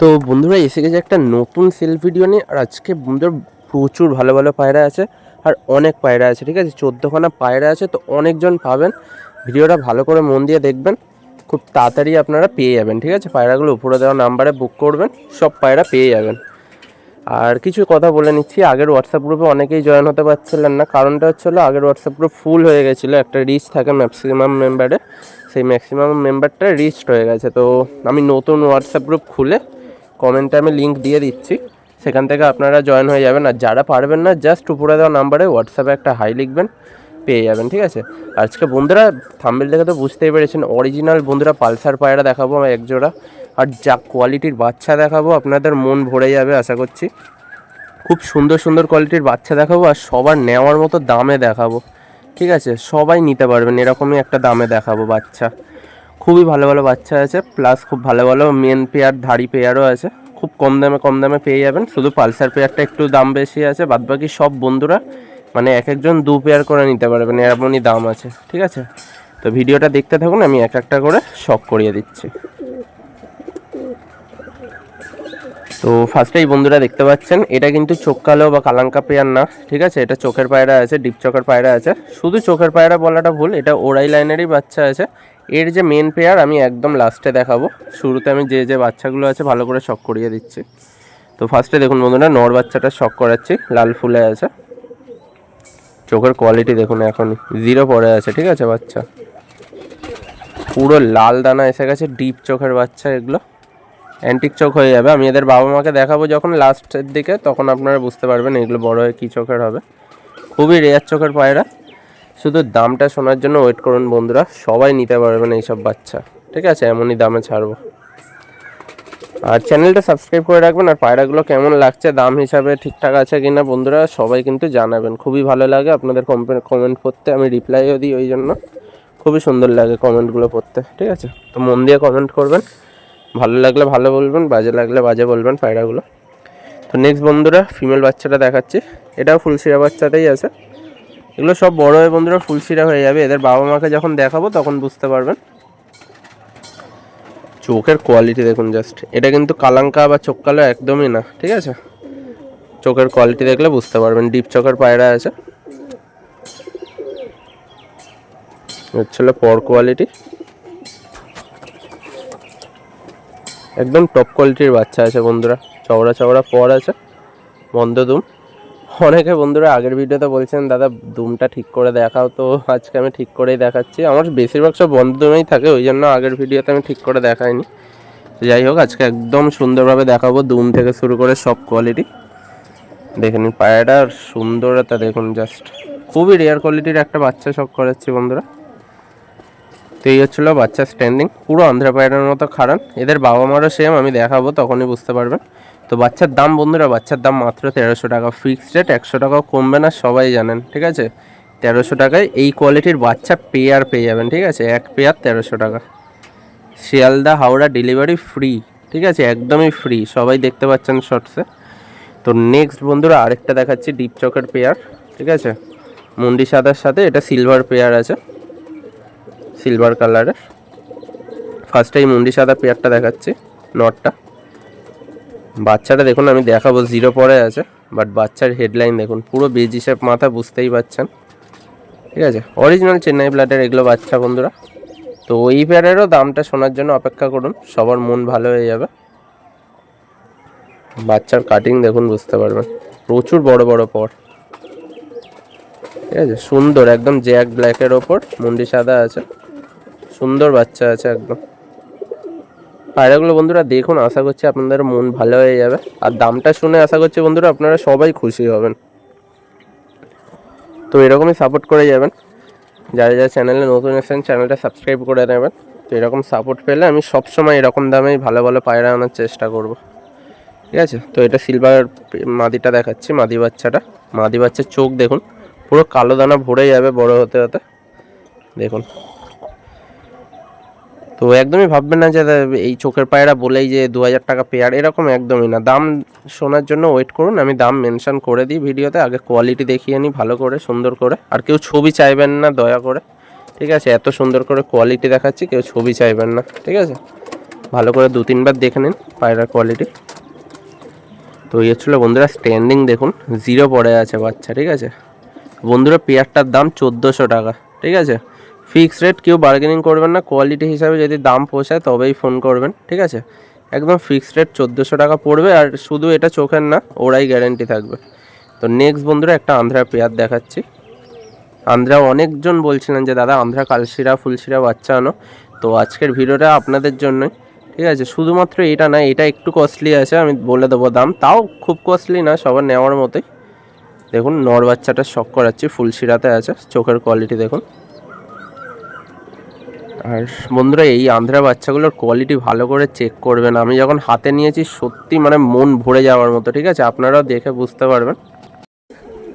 তো বন্ধুরা, এসে গেছে একটা নতুন সেল ভিডিও নিয়ে, আর আজকে বন্ধুরা প্রচুর ভালো ভালো পায়রা আছে, আর অনেক পায়রা আছে, ঠিক আছে? চোদ্দোখানা পায়রা আছে, তো অনেকজন পাবেন। ভিডিওটা ভালো করে মন দিয়ে দেখবেন, খুব তাড়াতাড়ি আপনারা পেয়ে যাবেন, ঠিক আছে? পায়রাগুলো উপরে দেওয়া নাম্বারে বুক করবেন, সব পায়রা পেয়ে যাবেন। আর কিছু কথা বলে নিচ্ছি, আগের হোয়াটসঅ্যাপ গ্রুপে অনেকেই জয়েন হতে পারছিলেন না, কারণটা হচ্ছিল আগের হোয়াটসঅ্যাপ গ্রুপ ফুল হয়ে গেছিল, একটা রিচ থাকে ম্যাক্সিমাম মেম্বারে সেই ম্যাক্সিমাম মেম্বারটা রিচড হয়ে গেছে। তো আমি নতুন হোয়াটসঅ্যাপ গ্রুপ খুলে কমেন্টে আমি লিঙ্ক দিয়ে দিচ্ছি। সেখান থেকে আপনারা জয়েন হয়ে যাবেন। আর যারা পারবেন না জাস্ট উপরে দেওয়া নাম্বারে হোয়াটসঅ্যাপে একটা হাই লিখবেন, পেয়ে যাবেন, ঠিক আছে? আজকে বন্ধুরা থাম্বেল দেখে তো বুঝতেই পেরেছেন অরিজিনাল বন্ধুরা পালসার পায়রা দেখাবো আমি একজোড়া। আর যা কোয়ালিটির বাচ্চা দেখাবো, আপনাদের মন ভরে যাবে, আশা করছি। খুব সুন্দর সুন্দর কোয়ালিটির বাচ্চা দেখাবো, আর সবার নেওয়ার মতো দামে দেখাবো, ঠিক আছে? সবাই নিতে পারবেন, এরকমই একটা দামে দেখাবো বাচ্চা। খুবই ভালো ভালো বাচ্চা আছে প্লাস খুব ভালো ভালো মেন পেয়ার ধাড়ি পেয়ারও আছে। খুব কম দামে কম দামে পেয়ে যাবেন। শুধু পালসার পেয়ারটা একটু দাম বেশি আছে, বাদবাকি সব বন্ধুরা মানে এক একজন দু পেয়ার করে নিতে পারবেন এমনই দাম আছে, ঠিক আছে? তো ভিডিওটা দেখতে থাকুন, আমি এক একটা করে শখ করিয়ে দিচ্ছি। তো ফার্স্টেই বন্ধুরা দেখতে পাচ্ছেন, এটা কিন্তু চোখ কালো বা কালাঙ্কা পেয়ার না, ঠিক আছে? এটা চোখের পায়রা আছে ডিপ চোখের পায়রা আছে। শুধু চোখের পায়রা বলাটা ভুল, এটা ওরাই লাইনেরই বাচ্চা আছে। এর যে মেন পেয়ার আমি একদম লাস্টে দেখাবো। শুরুতে আমি যে যে বাচ্চাগুলো আছে ভালো করে শখ করিয়ে দিচ্ছি। তো ফার্স্টে দেখুন বন্ধুরা, নর বাচ্চাটা শখ করাচ্ছি, লাল ফুলে আছে। চোখের কোয়ালিটি দেখুন এখন জিরো পরে আছে, ঠিক আছে বাচ্চা? পুরো লাল দানা এসে গেছে ডিপ চোখের বাচ্চা এগুলো। অ্যান্টিক চোখ হয়ে যাবে। আমি এদের বাবা মাকে দেখাবো যখন লাস্টের দিকে, তখন আপনারা বুঝতে পারবেন এগুলো বড় হয়ে কী চোখের হবে। খুবই রেয়ার চোখের পায়রা। শুধু দামটা শোনার জন্য ওয়েট করুন বন্ধুরা, সবাই নিতে পারবেন এইসব বাচ্চা। ঠিক আছে? এমনই দামে ছাড়বো। আর চ্যানেলটা সাবস্ক্রাইব করে রাখবেন, আর পায়রাগুলো কেমন লাগছে, দাম হিসাবে ঠিকঠাক আছে কি না বন্ধুরা, সবাই কিন্তু জানাবেন। খুবই ভালো লাগে আপনাদের কমেন্ট করতে আমি রিপ্লাইও দিই ওই জন্য। খুবই সুন্দর লাগে কমেন্টগুলো পড়তে, ঠিক আছে? তো মন দিয়ে কমেন্ট করবেন। ভালো লাগলে ভালো বলবেন, বাজে লাগলে বাজে বলবেন পায়রাগুলো। তো নেক্সট বন্ধুরা ফিমেল বাচ্চাটা দেখাচ্ছি। এটাও ফুলশিরা বাচ্চাতেই আছে। এগুলো সব বড় হয়ে বন্ধুরা ফুলশিরা হয়ে যাবে। এদের বাবা মাকে যখন দেখাবো তখন বুঝতে পারবেন। চোখের কোয়ালিটি দেখুন জাস্ট এটা কিন্তু কালাঙ্কা বা চোখ কালো একদমই না, ঠিক আছে? চোখের কোয়ালিটি দেখলে বুঝতে পারবেন। ডিপ চোখের পায়রা আছে। হচ্ছিল পর কোয়ালিটি একদম টপ কোয়ালিটির বাচ্চা আছে বন্ধুরা। চওড়া চওড়া পর আছে। বন্ধ দুম। অনেকে বন্ধুরা আগের ভিডিওতে বলছেন, দাদা, দুমটা ঠিক করে দেখাও তো, আজকে আমি ঠিক করেই দেখাচ্ছি। আমার বেশিরভাগ সব বন্ধ দুমেই থাকে, ওই জন্য আগের ভিডিওতে আমি ঠিক করে দেখাইনি। যাই হোক, আজকে একদম সুন্দরভাবে দেখাবো দুম থেকে শুরু করে সব কোয়ালিটি দেখে নিন পায়রাটার সুন্দরতা দেখুন জাস্ট খুবই রেয়ার কোয়ালিটির একটা বাচ্চা শখ করাচ্ছি বন্ধুরা। তো এই হচ্ছিল বাচ্চা স্ট্যান্ডিং পুরো আন্ধ্রা পায়রার মতো খারান এদের বাবা মারও সেম আমি দেখাবো, তখনই বুঝতে পারবেন। তো বাচ্চার দাম বন্ধুরা, বাচ্চার দাম মাত্র তেরোশো টাকা। ফিক্সড রেট একশো টাকাও কমবে না, সবাই জানেন, ঠিক আছে? তেরোশো টাকায় এই কোয়ালিটির বাচ্চা পেয়ার পেয়ে যাবেন, ঠিক আছে? এক পেয়ার তেরোশো টাকা। শিয়ালদা হাওড়া ডেলিভারি ফ্রি ঠিক আছে? একদমই ফ্রি সবাই দেখতে পাচ্ছেন শর্টসে তো নেক্সট বন্ধুরা, আরেকটা দেখাচ্ছি ডিপ চকের পেয়ার ঠিক আছে? মুন্ডি সাদার সাথে এটা সিলভার পেয়ার আছে সিলভার কালারের ফার্স্টে এই মুন্ডি সাদা পেয়ারটা দেখাচ্ছি নটটা বাচ্চাটা দেখুন, আমি দেখাবো জিরো পরে আছে বাট বাচ্চার হেডলাইন দেখুন, পুরো বেজি শেপ মাথা বুঝতেই পাচ্ছেন। ঠিক আছে? অরিজিনাল চেন্নাই ব্লাডের এগুলো বাচ্চা, বন্ধুরা। তো ওই পেয়ারেরও দামটা শোনার জন্য অপেক্ষা করুন, সবার মন ভালো হয়ে যাবে। বাচ্চার কাটিং দেখুন, বুঝতে পারবেন। প্রচুর বড় বড় পর ঠিক আছে? সুন্দর, একদম জ্যাক ব্ল্যাকের ওপর, মুন্ডি সাদা আছে। সুন্দর বাচ্চা আছে, একদম। পায়রাগুলো বন্ধুরা দেখুন, আশা করছি আপনাদের মন ভালো হয়ে যাবে। আর দামটা শুনে আশা করছি বন্ধুরা আপনারা সবাই খুশি হবেন। তো এরকমই সাপোর্ট করে যাবেন। যারা যারা চ্যানেলে নতুন এসেছেন চ্যানেলটা সাবস্ক্রাইব করে নেবেন। তো এরকম সাপোর্ট পেলে আমি সবসময় এরকম দামেই ভালো ভালো পায়রা আনার চেষ্টা করব। ঠিক আছে? তো এটা সিলভার মাদিটা দেখাচ্ছি, মাদি বাচ্চাটা। মাদি বাচ্চার চোখ দেখুন, পুরো কালো দানা ভরে যাবে বড় হতে হতে। দেখুন। তো একদমই ভাববেন না যে এই চোখের পায়রা বলেই যে দু হাজার টাকা পেয়ার এরকম একদমই না। দাম শোনার জন্য ওয়েট করুন, আমি দাম মেনশন করে দিই ভিডিওতে, আগে কোয়ালিটি দেখিয়ে নিই ভালো করে, সুন্দর করে। আর কেউ ছবি চাইবেন না, দয়া করে। ঠিক আছে, এত সুন্দর করে কোয়ালিটি দেখাচ্ছি, কেউ ছবি চাইবেন না। ঠিক আছে? ভালো করে দু তিনবার দেখে নিন পায়রার কোয়ালিটি তো এই হচ্ছিল বন্ধুরা স্ট্যান্ডিং দেখুন জিরো পড়ে আছে বাচ্চা, ঠিক আছে? বন্ধুরা পেয়ারটার দাম চোদ্দোশো টাকা, ঠিক আছে? ফিক্সড রেট, কেউ বার্গেনিং করবেন না। কোয়ালিটি হিসাবে যদি দাম পোষায়, তবেই ফোন করবেন, ঠিক আছে? একদম ফিক্সড রেট চোদ্দোশো টাকা পড়বে, আর শুধু এটা চোখের না, ওরাই গ্যারেন্টি থাকবে। তো নেক্সট বন্ধুরা, একটা আন্ধ্রা পেয়ার দেখাচ্ছি। আন্ধ্রা অনেকজন বলছিলেন যে, দাদা, আন্ধ্রা কালশিরা, ফুলশিরা বাচ্চা আনো। তো আজকের ভিডিওটা আপনাদের জন্যই, ঠিক আছে? শুধুমাত্র এটা না, এটা একটু কস্টলি আছে, আমি বলে দেবো দাম। তাও খুব কস্টলি না, সবার নেওয়ার মতোই। দেখুন, নর বাচ্চাটা শখ করাচ্ছি, ফুলশিরাতে আছে, চোখের কোয়ালিটি দেখুন। আর বন্ধুরা, এই আন্ধ্রা বাচ্চাগুলোর কোয়ালিটি ভালো করে চেক করবেন। আমি যখন হাতে নিয়েছি, সত্যি মানে মন ভরে যাওয়ার মতো, ঠিক আছে? আপনারাও দেখে বুঝতে পারবেন।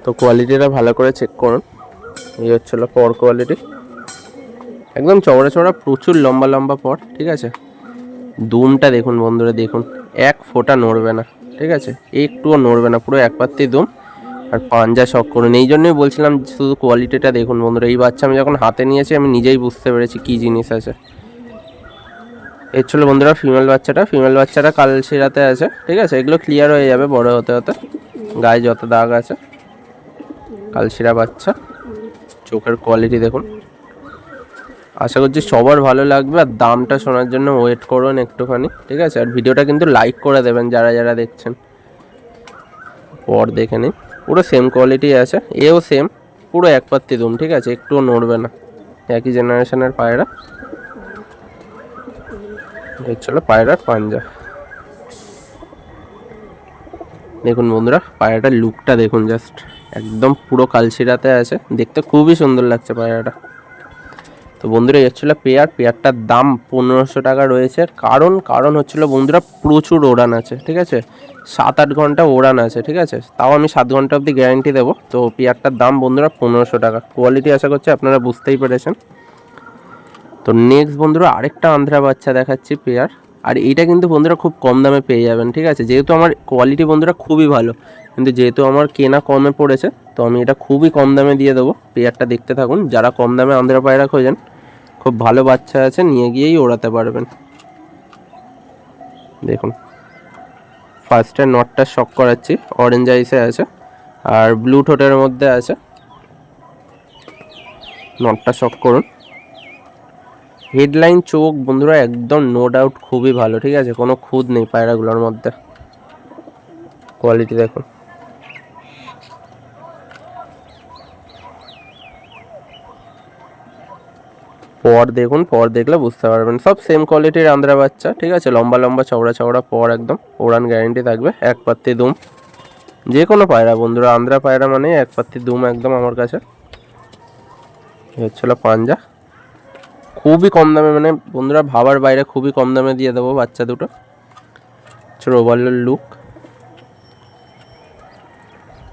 তো কোয়ালিটিটা ভালো করে চেক করুন। এই হচ্ছিল পর কোয়ালিটি একদম চওড়া চওড়া, প্রচুর লম্বা লম্বা পর, ঠিক আছে? দুমটা দেখুন বন্ধুরা, দেখুন। এক ফোঁটা নড়বে না, ঠিক আছে? একটুও নড়বে না, পুরো এক পাত্তি দুম। আর পাঞ্জা শখ করুন। এই জন্যই বলছিলাম শুধু কোয়ালিটিটা দেখুন বন্ধুরা। এই বাচ্চা আমি যখন হাতে নিয়েছি, আমি নিজেই বুঝতে পেরেছি কী জিনিস আছে। এর ছিল বন্ধুরা ফিমেল বাচ্চাটা। ফিমেল বাচ্চাটা কাল সেরাতে আছে, ঠিক আছে? এগুলো ক্লিয়ার হয়ে যাবে বড় হতে হতে। গায়ে যত দাগ আছে। কালশিরা বাচ্চা। চোখের কোয়ালিটি দেখুন। আশা করছি সবার ভালো লাগবে। আর দামটা শোনার জন্য ওয়েট করুন একটুখানি, ঠিক আছে? আর ভিডিওটা কিন্তু লাইক করে দেবেন যারা যারা দেখছেন। পর দেখে নিন। পুরো সেম কোয়ালিটি আছে। এও সেম পুরো এক পাত্তি দুম, ঠিক আছে? একটুও নড়বে না। একই জেনারেশনের পায়রা। হচ্ছিল পায়রার পাঞ্জা। দেখুন বন্ধুরা, পায়রাটার লুকটা দেখুন জাস্ট একদম পুরো কালশিরাতে আছে। দেখতে খুবই সুন্দর লাগছে পায়রাটা। তো বন্ধুরা এই হচ্ছিল পেয়ার। পেয়ারটার দাম পনেরোশো টাকা রয়েছে। কারণ কারণ হচ্ছিল বন্ধুরা প্রচুর ওড়ান আছে, ঠিক আছে? সাত আট ঘণ্টা ওড়ান আছে, ঠিক আছে? তাও আমি সাত ঘণ্টা অবধি গ্যারান্টি দেবো। তো পেয়ারটার দাম বন্ধুরা পনেরোশো টাকা। কোয়ালিটি আশা করছি আপনারা বুঝতেই পেরেছেন। তো নেক্সট বন্ধুরা আরেকটা আন্ধ্রা বাচ্চা দেখাচ্ছি পেয়ার। আর এইটা কিন্তু বন্ধুরা খুব কম দামে পেয়ে যাবেন, ঠিক আছে? যেহেতু আমার কোয়ালিটি বন্ধুরা খুবই ভালো। কিন্তু যেহেতু আমার কেনা কমে পড়েছে, তো আমি এটা খুবই কম দামে দিয়ে দেবো। পেয়ারটা দেখতে থাকুন। যারা কম দামে আন্ধ্রা পায়রা খোঁজেন খুব ভালো বাচ্চা আছে, নিয়ে গিয়েই ওড়াতে পারবেন। দেখুন। ফার্স্টে নটটা শক করাচ্ছি অরেঞ্জ আইসে আছে, আর ব্লু ঠোঁটের মধ্যে আছে। নটটা শক করুন। হেডলাইন চোখ, বন্ধুরা, একদম নো ডাউট খুবই ভালো, ঠিক আছে? কোনো খুদ নেই পায়রাগুলোর মধ্যে। কোয়ালিটি দেখুন। পর দেখুন, পর দেখলে বুঝতে পারবেন। সব সেম কোয়ালিটির আন্দ্রা বাচ্চা, ঠিক আছে? লম্বা লম্বা, চওড়া চওড়া, পর একদম। ওড়ান গ্যারেন্টি থাকবে, এক পাত্তি দুম। যে কোনো পায়রা বন্ধুরা, আন্দ্রা পায়রা মানে এক পাত্তি দুম একদম আমার কাছে। হচ্ছিল পাঞ্জা। খুবই কম দামে মানে বন্ধুরা ভাবার বাইরে খুবই কম দামে দিয়ে দেবো বাচ্চা দুটো। ওভারঅল লুক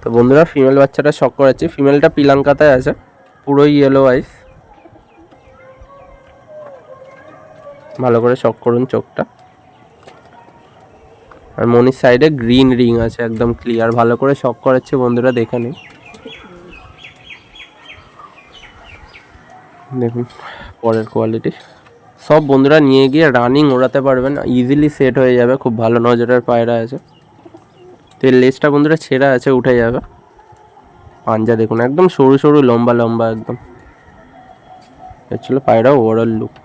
তো বন্ধুরা ফিমেল বাচ্চাটা শখ করাচ্ছি। ফিমেলটা পিলাঙ্কাতায় আছে, পুরোই ইয়েলো আইস ভালো করে শক করুন চোখটা। আর মনির সাইডে গ্রিন রিং আছে, একদম ক্লিয়ার ভালো করে শক করাচ্ছে বন্ধুরা, দেখে নিন। দেখুন, পরের কোয়ালিটি সব বন্ধুরা নিয়ে গিয়ে রানিং ওড়াতে পারবেন ইজিলি সেট হয়ে যাবে, খুব ভালো নজরের পায়রা আছে। তো এর লেজটা বন্ধুরা ছেঁড়া আছে, উঠে যাবে। পাঞ্জা দেখুন, একদম সরু সরু, লম্বা লম্বা, একদম। এর ছিল পায়রা ওভারঅল লুক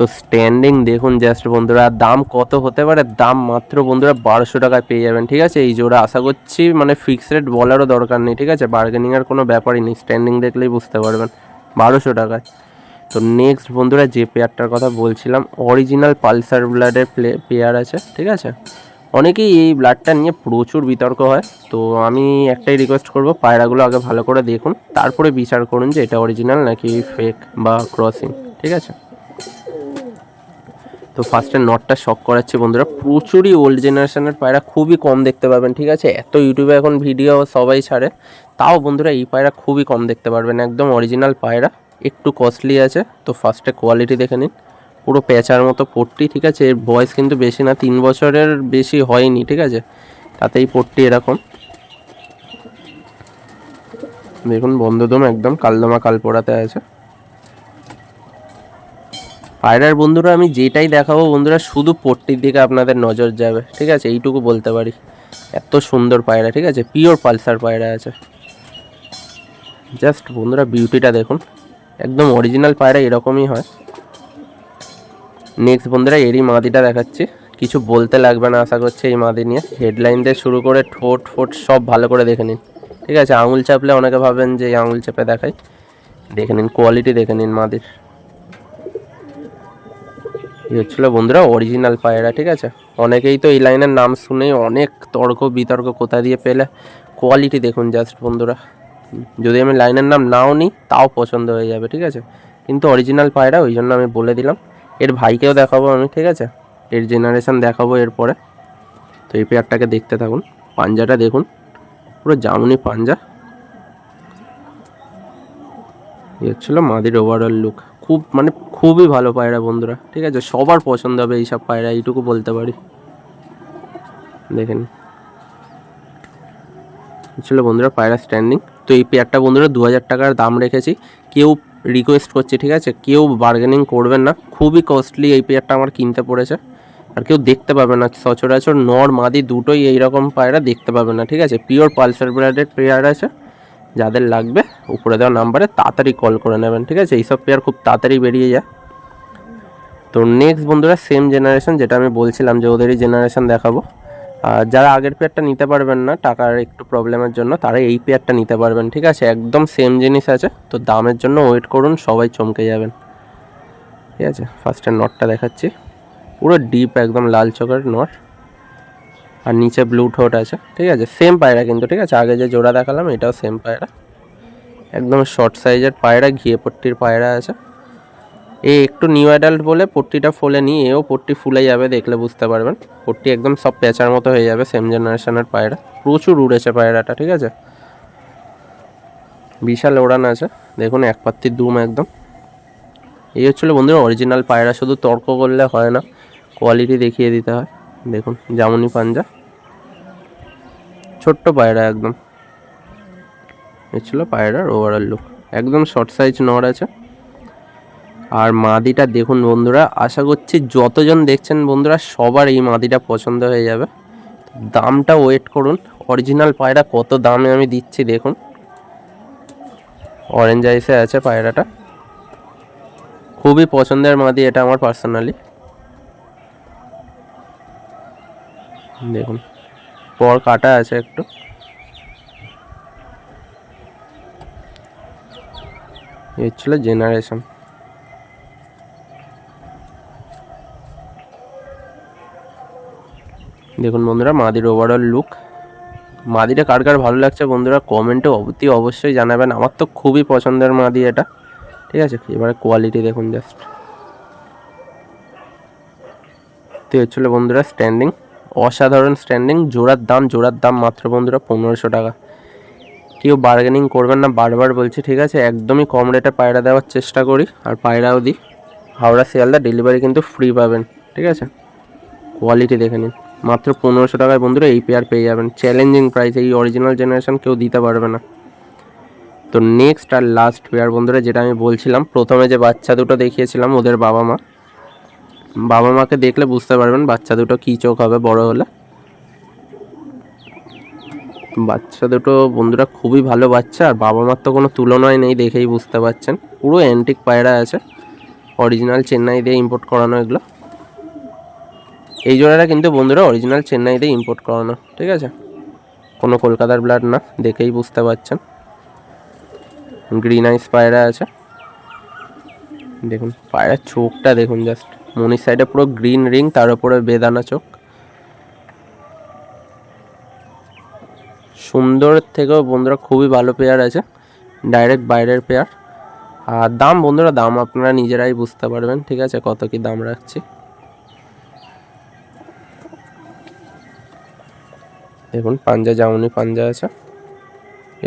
তো স্ট্যান্ডিং দেখুন জাস্ট বন্ধুরা, দাম কত হতে পারে? দাম মাত্র বন্ধুরা বারোশো টাকায় পেয়ে যাবেন, ঠিক আছে? এই জোড়া আশা করছি মানে ফিক্স রেট বলারও দরকার নেই, ঠিক আছে? বার্গেনিংয়ের কোনো ব্যাপারই নেই স্ট্যান্ডিং দেখলেই বুঝতে পারবেন, বারোশো টাকায়। তো নেক্সট বন্ধুরা যে পেয়ারটার কথা বলছিলাম অরিজিনাল পালসার ব্লাডের প্লে পেয়ার আছে, ঠিক আছে? অনেকেই এই ব্লাডটা নিয়ে প্রচুর বিতর্ক হয়, তো আমি একটাই রিকোয়েস্ট করব, পায়রাগুলো আগে ভালো করে দেখুন, তারপরে বিচার করুন যে এটা অরিজিনাল নাকি ফেক বা ক্রসিং ঠিক আছে? তো ফার্স্টে নটটা শক করাচ্ছে বন্ধুরা। প্রচুরই ওল্ড জেনারেশনের পায়রা, খুবই কম দেখতে পাবেন, ঠিক আছে? এত ইউটিউবে এখন ভিডিও সবাই ছাড়ে। তাও বন্ধুরা এই পায়রা খুবই কম দেখতে পারবেন, একদম অরিজিনাল পায়রা, একটু কস্টলি আছে। তো ফার্স্টে কোয়ালিটি দেখে নিন। পুরো পেঁচার মতো পট্টি, ঠিক আছে? এর বয়স কিন্তু বেশি না, তিন বছরের বেশি হয়নি, ঠিক আছে? তাতে এই পট্টি এরকম। দেখুন, বন্ধদম একদম কালদমা কালপোড়াতে আছে। পায়রার বন্ধুরা, আমি যেটাই দেখাবো বন্ধুরা, শুধু পট্টির দিকে আপনাদের নজর যাবে, ঠিক আছে? এইটুকু বলতে পারি। এত সুন্দর পায়রা, ঠিক আছে? পিওর পালসার পায়রা আছে। জাস্ট বন্ধুরা বিউটিটা দেখুন। একদম অরিজিনাল পায়রা এরকমই হয়। নেক্সট বন্ধুরা, এরই মাদিটা দেখাচ্ছি। কিছু বলতে লাগবে না, আশা করছি এই মাদি নিয়ে। হেডলাইন দিয়ে শুরু করে ঠোঁট ফোট সব ভালো করে দেখে নিন। ঠিক আছে? আঙুল চাপলে অনেকে ভাবেন যে আঙুল চেপে দেখাই। দেখে নিন কোয়ালিটি দেখে নিন মাদির। এই হচ্ছিল বন্ধুরা অরিজিনাল পায়রা, ঠিক আছে? অনেকেই তো এই লাইনের নাম শুনেই অনেক তর্ক বিতর্ক কোথা দিয়ে পেলে। কোয়ালিটি দেখুন জাস্ট বন্ধুরা। যদি আমি লাইনের নাম নাও নিই, তাও পছন্দ হয়ে যাবে, ঠিক আছে? কিন্তু অরিজিনাল পায়রা, ওই জন্য আমি বলে দিলাম। এর ভাইকেও দেখাবো আমি, ঠিক আছে? এর জেনারেশান দেখাবো এরপরে। তো এই পেয়ারটাকে দেখতে থাকুন। পাঞ্জাটা দেখুন। পুরো জামুনি পাঞ্জা। এই হচ্ছিল মাদির ওভারঅল লুক খুব মানে খুবই ভালো পায়রা বন্ধুরা, ঠিক আছে? সবার পছন্দ হবে এইসব পায়রা, এইটুকু বলতে পারি। দেখেন। ছিল বন্ধুরা, পায়রা স্ট্যান্ডিং তো এই পেয়ারটা বন্ধুরা দু হাজার টাকার দাম রেখেছি। কেউ রিকোয়েস্ট করছে, ঠিক আছে? কেউ বার্গেনিং করবেন না। খুবই কস্টলি এই পেয়ারটা আমার কিনতে পড়েছে। আর কেউ দেখতে পাবে না, সচরাচর নর মাদি দুটোই এইরকম পায়রা দেখতে পাবে না, ঠিক আছে? পিওর পালসার ব্র্যান্ডের পেয়ার আছে। যাদের লাগবে, উপরে দেওয়া নাম্বারে তাড়াতাড়ি কল করে নেবেন, ঠিক আছে? এইসব পেয়ার খুব তাড়াতাড়ি বেরিয়ে যায়। তো নেক্সট বন্ধুরা সেম জেনারেশন যেটা আমি বলছিলাম যে ওদেরই জেনারেশন দেখাবো। আর যারা আগের পেয়ারটা নিতে পারবেন না, টাকার একটু প্রবলেমের জন্য, তারা এই পেয়ারটা নিতে পারবেন, ঠিক আছে? একদম সেম জিনিস আছে। তো দামের জন্য ওয়েট করুন, সবাই চমকে যাবেন। ঠিক আছে? ফার্স্টের নটটা দেখাচ্ছি। পুরো ডিপ একদম লাল চোখের নট আর নিচে ব্লু ঠোঁট আছে, ঠিক আছে? সেম পায়রা কিন্তু, ঠিক আছে? আগে যে জোড়া দেখালাম, এটাও সেম পায়রা। একদম শর্ট সাইজের পায়রা, ঘিয়ে পট্টির পায়রা আছে। এ একটু নিউ অ্যাডাল্ট বলে পট্টিটা ফোলেনি এও পট্টি ফুলে যাবে দেখলে বুঝতে পারবেন। পট্টি একদম সব পেঁচার মতো হয়ে যাবে সেম জেনারেশনের পায়রা। প্রচুর উড়েছে পায়রাটা, ঠিক আছে? বিশাল ওড়ান আছে, দেখুন এক পাত্তির দুম একদম। এই হচ্ছিল বন্ধুরা অরিজিনাল পায়রা, শুধু তর্ক করলে হয় না কোয়ালিটি দেখিয়ে দিতে হয়। দেখুন, জামুনি পাঞ্জা। ছোট্ট পায়রা একদম। এ ছিল পায়রার ওভারঅল লুক একদম শর্ট সাইজ নর আছে। আর মাদিটা দেখুন বন্ধুরা, আশা করছি যতজন দেখছেন বন্ধুরা, সবার এই মাদিটা পছন্দ হয়ে যাবে। দামটা ওয়েট করুন। অরিজিনাল পায়রা কত দামে আমি দিচ্ছি দেখুন। অরেঞ্জ আইসে আছে পায়রাটা। খুবই পছন্দের মাদি এটা আমার পার্সোনালি দেখুন। পর কাটা আছে একটু। এই ছিল জেনারেশন দেখুন বন্ধুরা, মাদির ওভারঅল লুক মাদিটা কার কার ভালো লাগছে বন্ধুরা কমেন্টে অতি অবশ্যই জানাবেন। আমার তো খুবই পছন্দের মাদি এটা। ঠিক আছে? এবারে কোয়ালিটি দেখুন জাস্ট তো হচ্ছিল বন্ধুরা স্ট্যান্ডিং অসাধারণ স্ট্যান্ডিং জোড়ার দাম জোড়ার দাম মাত্র বন্ধুরা পনেরোশো টাকা। কেউ বার্গেনিং করবেন না, বারবার বলছি, ঠিক আছে? একদমই কম রেটে পায়রা দেওয়ার চেষ্টা করি, আর পায়রাও দিই। হাওড়া শিয়ালদা ডেলিভারি কিন্তু ফ্রি পাবেন, ঠিক আছে? কোয়ালিটি দেখে নিন। মাত্র পনেরোশো টাকায় বন্ধুরা এই পেয়ার পেয়ে যাবেন। চ্যালেঞ্জিং প্রাইস এই অরিজিনাল জেনারেশন কেউ দিতে পারবে না। তো নেক্সট আর লাস্ট পেয়ার বন্ধুরা, যেটা আমি বলছিলাম, প্রথমে যে বাচ্চা দুটো দেখিয়েছিলাম, ওদের বাবা মা বাবা মাকে দেখলে বুঝতে পারবেন বাচ্চা দুটো কী চোখ হবে, বড় হলে। বাচ্চা দুটো, বন্ধুরা খুবই ভালো বাচ্চা, আর বাবা মার তো কোনো তুলনায় নেই দেখেই বুঝতে পারছেন। পুরো অ্যান্টিক পায়রা আছে অরিজিনাল চেন্নাই দিয়ে ইম্পোর্ট করানো এগুলো। এই জোড়াটা কিন্তু বন্ধুরা অরিজিনাল চেন্নাই দিয়ে ইম্পোর্ট করানো, ঠিক আছে? কোনো কলকাতার ব্লাড না, দেখেই বুঝতে পারছেন। গ্রিন আইস পায়রা আছে। দেখুন, পায়রার চোখটা দেখুন জাস্ট মনির সাইডে পুরো গ্রিন রিং, তার উপরে বেদানা চোখ। সুন্দর থেকেও বন্ধুরা খুবই ভালো পেয়ার আছে ডাইরেক্ট বাইরের পেয়ার আর দাম বন্ধুরা, দাম আপনারা নিজেরাই বুঝতে পারবেন, ঠিক আছে, কত কি দাম রাখছি। দেখুন, পাঞ্জা, জামুনি পাঞ্জা আছে।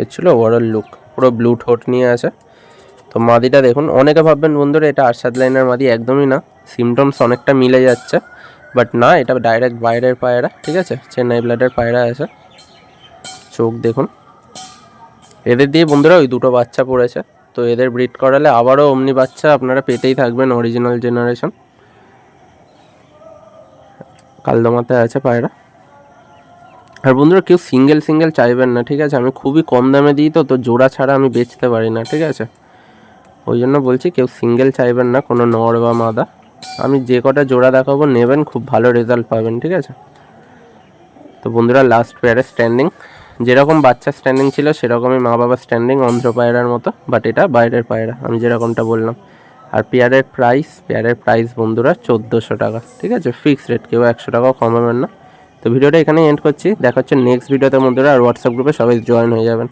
এর ছিল ওভারঅল লুক পুরো ব্লু ঠোঁট নিয়ে আছে। তো মাদিটা দেখুন, অনেকে ভাববেন বন্ধুরা, এটা আরশাদ লাইনের মাদি, একদমই না। সিমটমস অনেকটা মিলে যাচ্ছে বাট না, এটা ডাইরেক্ট বাইরের পায়রা, ঠিক আছে? চেন্নাই ব্লাডের পায়রা আছে। চোখ দেখুন। এদের দিয়ে বন্ধুরা, ওই দুটো বাচ্চা পড়েছে, তো এদের ব্রিড করালে আবারও অমনি বাচ্চা আপনারা পেতেই থাকবেন অরিজিনাল জেনারেশন কালদমাতে আছে পায়রা। আর বন্ধুরা, কেউ সিঙ্গেল সিঙ্গেল চাইবেন না, ঠিক আছে? আমি খুবই কম দামে দিই তো তো জোড়া ছাড়া আমি বেচতে পারি না, ঠিক আছে? ওই জন্য বলছি, কেউ সিঙ্গেল চাইবেন না, কোনো নর বা মাদা। আমি যে কটা জোড়া দেখাবো নেবেন, খুব ভালো রেজাল্ট পাবেন, ঠিক আছে? তো বন্ধুরা লাস্ট পেয়ারে স্ট্যান্ডিং যেরকম বাচ্চা স্ট্যান্ডিং ছিল, সেরকমই মা বাবা স্ট্যান্ডিং অন্ধ্র পায়রার মতো বাট এটা বাইরের পায়রা, আমি যেরকমটা বললাম। আর পেয়ারের প্রাইস পেয়ারের প্রাইস বন্ধুরা, চোদ্দোশো টাকা, ঠিক আছে? ফিক্সড রেট কেউ একশো টাকাও কমাবেন না। তো ভিডিওটা এখানে এন্ড করছি। দেখা হচ্ছে নেক্সট ভিডিওতে বন্ধুরা, আর হোয়াটসঅ্যাপ গ্রুপে সবাই জয়েন হয়ে যাবেন।